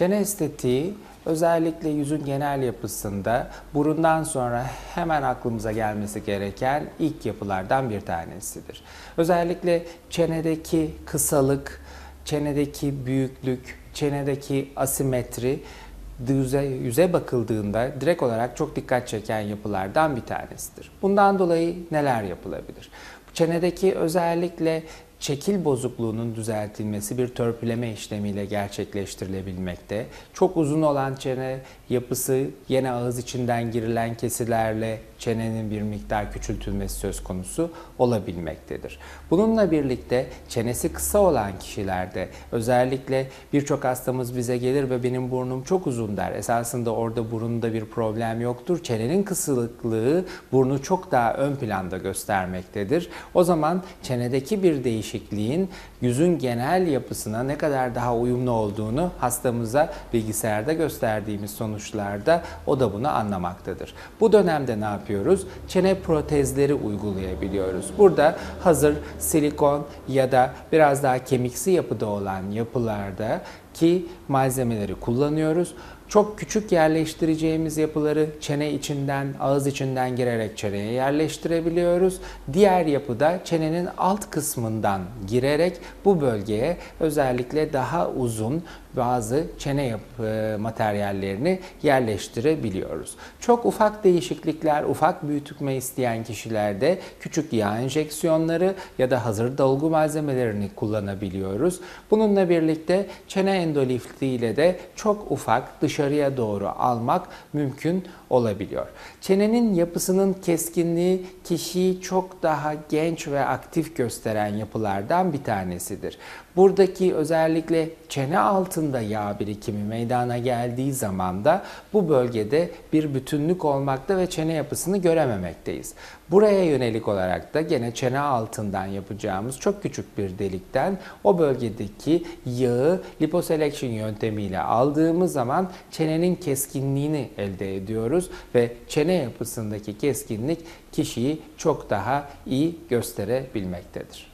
Çene estetiği özellikle yüzün genel yapısında burundan sonra hemen aklımıza gelmesi gereken ilk yapılardan bir tanesidir. Özellikle çenedeki kısalık, çenedeki büyüklük, çenedeki asimetri yüze, yüze bakıldığında direkt olarak çok dikkat çeken yapılardan bir tanesidir. Bundan dolayı neler yapılabilir? Çenedeki özellikle şekil bozukluğunun düzeltilmesi bir törpüleme işlemiyle gerçekleştirilebilmekte. Çok uzun olan çene yapısı yine ağız içinden girilen kesilerle çenenin bir miktar küçültülmesi söz konusu olabilmektedir. Bununla birlikte çenesi kısa olan kişilerde özellikle birçok hastamız bize gelir ve benim burnum çok uzun der. Esasında orada burunda bir problem yoktur. Çenenin kısılıklığı burnu çok daha ön planda göstermektedir. O zaman çenedeki bir değişikliğin yüzün genel yapısına ne kadar daha uyumlu olduğunu hastamıza bilgisayarda gösterdiğimiz sonuçlarda o da bunu anlamaktadır. Bu dönemde ne yapıyoruz? Çene protezleri uygulayabiliyoruz. Burada hazır silikon ya da biraz daha kemiksi yapıda olan yapılarda ki malzemeleri kullanıyoruz. Çok küçük yerleştireceğimiz yapıları çene içinden, ağız içinden girerek çeneye yerleştirebiliyoruz. Diğer yapıda çenenin alt kısmından girerek bu bölgeye özellikle daha uzun bazı çene yapı materyallerini yerleştirebiliyoruz. Çok ufak değişiklikler, ufak büyütme isteyen kişilerde küçük yağ enjeksiyonları ya da hazır dolgu malzemelerini kullanabiliyoruz. Bununla birlikte çene endolifti ile de çok ufak dışarıya doğru almak mümkün olabiliyor. Çenenin yapısının keskinliği kişiyi çok daha genç ve aktif gösteren yapılardan bir tanesidir. Buradaki özellikle çene altında yağ birikimi meydana geldiği zaman da bu bölgede bir bütünlük olmakta ve çene yapısını görememekteyiz. Buraya yönelik olarak da gene çene altından yapacağımız çok küçük bir delikten o bölgedeki yağı liposelection yöntemiyle aldığımız zaman çenenin keskinliğini elde ediyoruz ve çene yapısındaki keskinlik kişiyi çok daha iyi gösterebilmektedir.